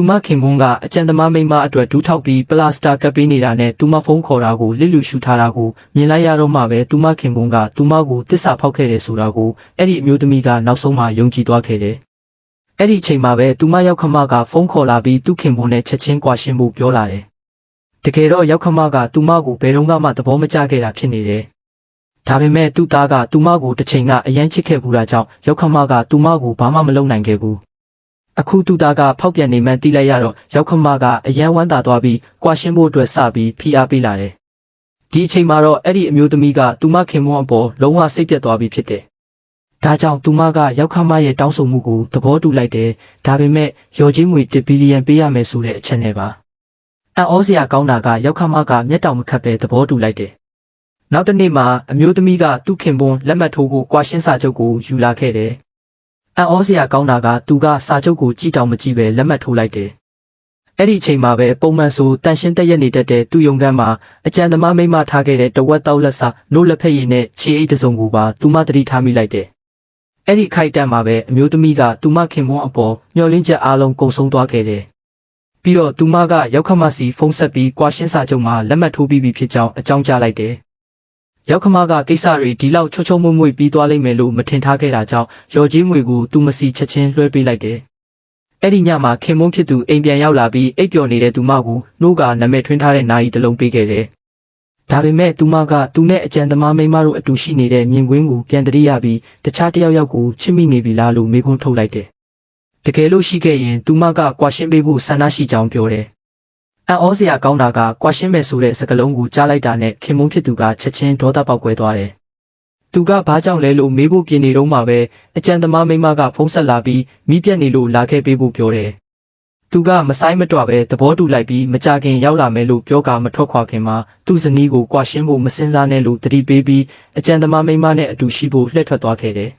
သူမခင်ပွန်းကအကြံသမားမိန်းမအတွက်ဒူးထောက်ပြီးပလာစတာကပ်ပေးနေတာနဲ့သူမဖုန်းခေါ်တာကိုလစ်လူရှူထားတာကိုမြင်လိုက်ရတော့မှပဲသူမခင်ပွန်းကသူမကိုတစ္ဆာဖောက်ခဲ့တယ်ဆိုတာကိုအဲ့ဒီအမျိုးသမီးကနောက်ဆုံးမှယုံကြည်သွားခဲ့တယ်။အဲ့ဒီအချိန်မှာပဲသူမရောက်ခမကဖုန်းခေါ်လာပြီးသူခင်ပွန်းနဲ့ချက်ချင်းကွာရှင်းဖို့ပြောလာတယ်။တကယ်တော့ရောက်ခမကသူမကိုဘယ်တော့မှသဘောမကျခဲ့တာဖြစ်နေတယ်။ဒါပေမဲ့သူ့သားကသူမကိုတစ်ချိန်ကအယမ်းချစ်ခဲ့ဘူးတာကြောင့်ရောက်ခမကသူမကိုဘာမှမလုပ်နိုင်ခဲ့ဘူး။ အခုသူသားကဖောက်ပြန်နေမှန်းသိလိုက်ရတော့ရောက်ခမကအရန်ဝမ်းသာသွားပြီးကွာရှင်းဖို့အတွက်စပြီးဖိအားပေးလာတယ်။ဒီအချိန်မှာတော့အဲ့ဒီအမျိုးသမီးကသူမခင်မွန်းအပေါ်လုံးဝစိတ်ပြတ်သွားပြီဖြစ်တယ်။ဒါကြောင့်သူမကရောက်ခမရဲ့တောင်းဆိုမှုကိုသဘောတူလိုက်တယ်။ဒါပေမဲ့ရော်ချင်းငွေ1ဘီလီယံပေးရမယ်ဆိုတဲ့အချက်နဲ့ပါ။အံ့ဩစရာကောင်းတာကရောက်ခမကမျက်တောင်မခတ်ပဲသဘောတူလိုက်တယ်။နောက်တစ်နေ့မှာအမျိုးသမီးကသူ့ခင်ပွန်းလက်မှတ်ထိုးဖို့ကွာရှင်းစာချုပ်ကိုယူလာခဲ့တယ်။ အံ့ဩစရာကောင်းတာကသူကစာချုပ်ကိုကြည့်တောင်မကြည့်ပဲလက်မှတ်ထိုးလိုက်တယ်။အဲ့ဒီအချိန်မှာပဲပုံမှန်ဆိုတန်ရှင်းတက်ရက်နေတတ်တဲ့သူ့ယုံကန်းမှာအကြံသမားမိမ့်မထားခဲ့တဲ့တဝက်တောက်လက်စာနို့လက်ဖက်ရည်နဲ့ခြေအိတ်တစ်စုံကိုပါသူမတတိထားမိလိုက်တယ်။အဲ့ဒီခိုက်တန့်မှာပဲအမျိုးသမီးကသူမခင်မွန်းအပေါ်မျောလင်းချက်အားလုံးကုံဆုံးသွားခဲ့တယ်။ပြီးတော့သူမကရောက်ခမစီဖုန်းဆက်ပြီးကွာရှင်းစာချုပ်မှာလက်မှတ်ထိုးပြီးပြီဖြစ်ကြောင်းအကြောင်းကြားလိုက်တယ်။ ရောက်ခမကကိစ္စတွေဒီလောက်ချောချောမွေ့မွေ့ပြီးသွားလိမ့်မယ်လို့မထင်ထားခဲ့တာကြောင့်ရော်ကြီးငွေကိုသူမစီချက်ချင်းလွှဲပေးလိုက်တယ်။အဲ့ဒီညမှာခင်မုန်းဖြစ်သူအိမ်ပြန်ရောက်လာပြီးအိပ်ပျော်နေတဲ့သူမကိုနှိုးကနာမည်ထွင်းထားတဲ့နာယီတစ်လုံးပေးခဲ့တယ်။ဒါပေမဲ့သူမကသူနဲ့အကြံသမားမိန်းမတို့အတူရှိနေတဲ့မြင်ကွင်းကိုပြန်တရိရပြီးတခြားတစ်ယောက်ယောက်ကိုချစ်မိနေပြီလားလို့မေးခွန်းထုတ်လိုက်တယ်။တကယ်လို့ရှိခဲ့ရင်သူမကကွာရှင်းပေးဖို့ဆန္ဒရှိကြောင်းပြောတယ်။ အံ့ဩစရာကောင်းတာကကွာရှင်းမဲ့ဆိုတဲ့စကားလုံးကိုကြားလိုက်တာနဲ့ခင်မုန်းဖြစ်သူကချက်ချင်းဒေါသပေါက်ကွဲသွားတယ်။သူကဘာကြောင့်လဲလို့မေးဖို့ပြင်နေတော့မှပဲအကြံသမားမိန်းမကဖုန်းဆက်လာပြီးမိပြက်နေလို့လာခဲ့ပေးဖို့ပြောတယ်။သူကမဆိုင်မတော့ပဲသဘောတူလိုက်ပြီးမကြခင်ရောက်လာမယ်လို့ပြောကမထွက်ခွာခင်မှာသူ့ဇနီးကိုကွာရှင်းဖို့မစင်စားနဲ့လို့တတိပေးပြီးအကြံသမားမိန်းမနဲ့အတူရှိဖို့လှည့်ထွက်သွားခဲ့တယ်